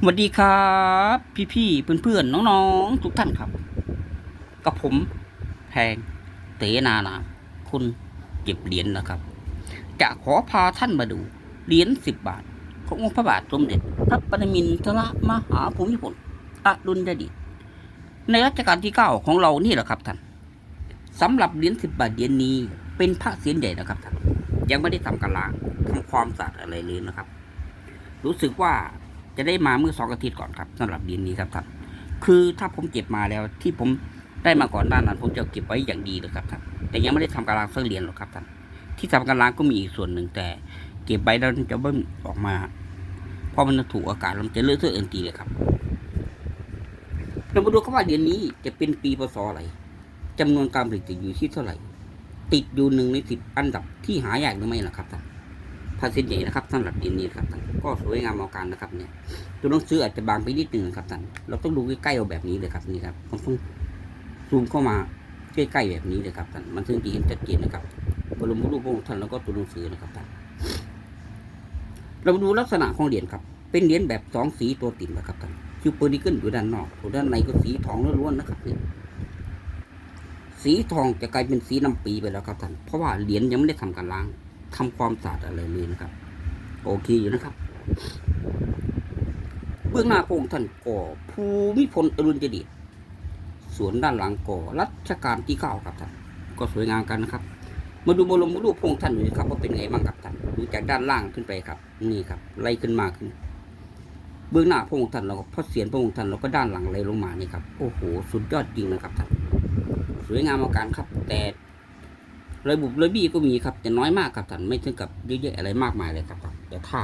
สวัสดีครับ พี่ๆเพื่อนๆน้องๆ ทุกท่านครับ กับผมแพงเตนานาคุณเก็บเหรียญนะครับ จะขอพาท่านมาดูเหรียญสิบบาท ขององค์พระบาทสมเด็จ พระปรมินทรมหาภูมิพลอดุลยเดชในรัชกาลที่เก้าของเรานี่แหละครับท่านสำหรับเหรียญสิบบาทเหรียญนี้เป็นพระเศียรใหญ่นะครับท่านยังไม่ได้ทำการล้างทำความสะอาดอะไรเลยนะครับ รู้สึกว่า จะได้มาเมื่อสองอาทิตย์ก่อนครับสำหรับดินนี้ครับท่านคือถ้าผมเก็บมาแล้วที่ผมได้มาก่อนหน้านั้น ผมจะเก็บไว้อย่างดีเลยครับท่านแต่ยังไม่ได้ทำการล้างสักเรียญหรอกครับท่านที่ทำการล้างก็มีอีกส่วนหนึ่งแต่ เก็บไว้แล้วจะเบิ้มออกมาเพราะมันถูกอากาศมันจะเลอะเทอะเอ็นตีเลยครับเรามาดูครับว่าเหรียญนี้จะเป็นปีพศอะไรจำนวนการผลิตจะอยู่ที่เท่าไหร่ ติดอยู่หนึ่งในสิบอันดับที่หายากหรือไม่ล่ะครับท่าน พาเส้นใหญ่นะครับสำหรับดินนี้ครับท่านก็สวยงามเอาการนะครับเนี่ยตัวหนังสืออาจจะบางไปนิดหนึ่งครับท่านเราต้องดูใกล้ๆเอาแบบนี้เลยครับนี่ครับต้องซูมเข้ามาใกล้ๆแบบนี้เลยครับท่านมันถึงจะเห็นชัดเจนนะครับบรมรูปพระองค์ท่านแล้วก็ตัวหนังสือนะครับท่านเราดูลักษณะของเหรียญครับ เป็นเหรียญแบบสองสีตัวติ่มนะครับท่านคิวเปอร์ดิเกิลอยู่ด้านนอกส่วนด้านในก็สีทองล้วนๆนะครับเนี่ยสีทองจะกลายเป็นสีน้ำปีไปแล้วครับท่านเพราะว่าเหรียญยังไม่ได้ทำการล้าง ทำความสะอาดอะไรเลยนะครับ โอเคอยู่นะครับ เบื้องหน้าพระองค์ท่านก่อภูมิพลอรุณเจดีย์สวนด้านหลังก่อรัชกาลที่เก้าครับท่านก็สวยงามกันนะครับ มาดูบรมรูปพระองค์ท่านดูนะครับว่าเป็นไงบ้างครับท่านดูจากด้านล่างขึ้นไปครับ นี่ครับ ไล่ขึ้นมาขึ้น เบื้องหน้าพระองค์ท่านเราก็พระเศียรพระองค์ท่านเราก็ด้านหลังไล่ลงมานี่ครับโอ้โหสุดยอดจริงนะครับท่านสวยงามอาการครับ แต่ ระบุบระบี้ก็มีครับแต่น้อยมากครับท่านไม่ถึงกับเยอะแยะอะไรมากมายเลยครับท่านแต่ถ้า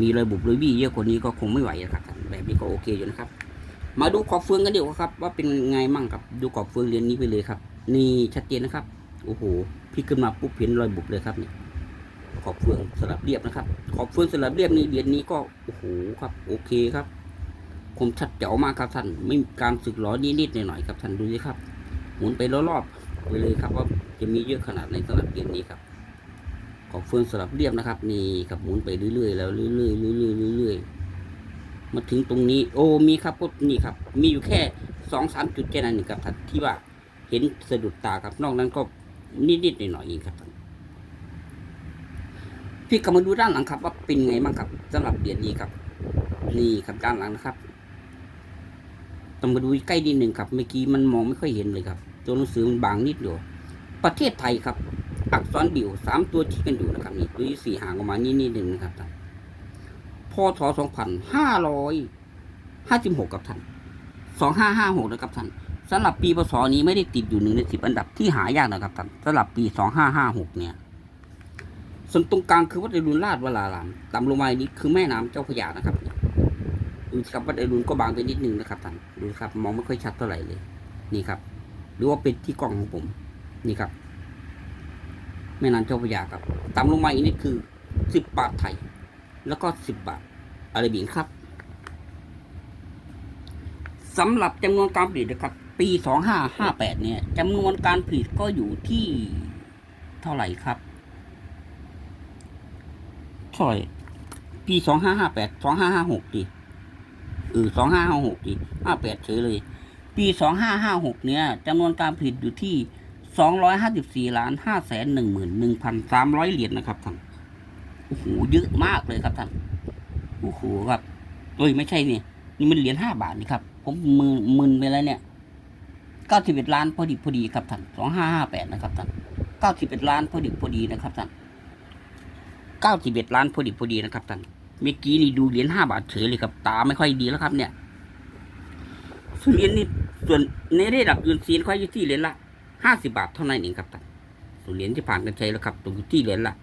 มีระบุบระบี้เยอะกว่านี้ก็คงไม่ไหวครับท่านแบบนี้ก็โอเคอยู่นะครับ มาดูขอบเฟืองกันเดีกว่าครับ ว่าเป็นไงมั่งครับดูขอบเฟืองเรียนนี้ไปเลยครับ นี่ชัดเจนนะครับโอ้โหพี่ขึ้นมาปุ๊บเห็นรอยบุบเลยครับนี่ขอบเฟืองสลับเรียบนะครับ ขอบเฟืองสลับเรียบนี่เรียนนี้ก็โอ้โหครับ โอเคครับคมชัดเจ๋วมากครับท่านไม่มีการสึกหรอนิดๆหน่อยๆครับท่านดูสิครับหมุนไปรอบๆ ไปเลยครับว่าจะมีเยอะขนาดในสลับเรียนนี้ครับ ขอบเฟืองสลับเรียบนะครับ นี่ครับหมุนไปเรื่อยๆแล้วเรื่อยๆเรื่อยๆเรื่อยๆมาถึงตรงนี้ โอ้มีครับก็นี่ครับ มีอยู่แค่สองสามจุดแค่นั้นเองครับที่ว่าเห็นสะดุดตาครับนอกนั้นก็นิดๆหน่อยๆเองครับพี่ก็มาดูด้านหลังครับ ว่าเป็นไงบ้างครับสำหรับเหรียญนี้ครับ นี่ครับด้านหลังนะครับต้องมาดูใกล้นิดหนึ่งครับ เมื่อกี้มันมองไม่ค่อยเห็นเลยครับ ตัวหนังสือมันบางนิดเดียวประเทศไทยครับ อักษรบิวสามตัวที่กันอยู่นะครับนี่ตัวที่สี่ห่างออกมานี่นิดหนึ่งนะครับท่านพศสองพันห้าร้อยห้าสิบหกกับท่านสองห้าห้าหกนะครับท่านสำหรับปีพศนี้ไม่ได้ติดอยู่หนึ่งในสิบอันดับที่หายากนะครับท่านสำหรับปีสองห้าห้าหกเนี่ย ส่วนตรงกลางคือวัดอรุณราชวรารามต่ำลงมานี้คือแม่น้ำเจ้าพระยานะครับดูครับวัดอรุณก็บางไปนิดนึงนะครับท่านดูครับ มองไม่ค่อยชัดเท่าไหร่เลย นี่ครับ หรือว่าเป็นที่กล้องของผม นี่ครับแม่น้ำเจ้าพระยาครับต่ำลงมาอีกนิดคือสิบบาทไทย แล้วก็สิบบาทอาราบินครับสำหรับจำนวนการผลิตนะครับ ปีสองห้าห้าแปดเนี่ยจำนวนการผลิตก็อยู่ที่เท่าไหร่ครับเท่าไหร่ปีสองห้าห้าแปดสองห้าห้าหกดิเออสองห้าห้าหกดิห้าแปดเฉยเลย ปีสองห้าห้าหกเนี่ยจำนวนการผลิตอยู่ที่สองร้อยห้าสิบสี่ล้านห้าแสนหนึ่งหมื่นหนึ่งพันสามร้อยเหรียญนะครับท่านโอ้โหเยอะมากเลยครับท่านโอ้โหครับเอ้ยไม่ใช่นี่นี่มันเหรียญห้าบาทนี่ครับ ผมมือมึนไปแล้วเนี่ยเก้าสิบเอ็ดล้านพอดีพอดีครับท่านสองห้าห้าแปดนะครับท่านเก้าสิบเอ็ดล้านพอดีพอดีนะครับท่านเก้าสิบเอ็ดล้านพอดีพอดีนะครับท่านเมื่อกี้นี่ดูเหรียญห้าบาทเฉยเลยครับ ตาไม่ค่อยดีแล้วครับ เนี่ยเหรียญนี่ ส่วนในระดับยูนซีนค่อยอยู่ที่เหรียญละห้าสิบาทเท่านั้นเองครับท่านส่วนเหรียญที่ผ่านกันใช้แล้วครับตรงอยู่ที่เหรียญละ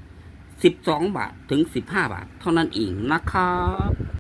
สิบสองบาทถึงสิบห้าบาท เท่านั้นเองนะครับ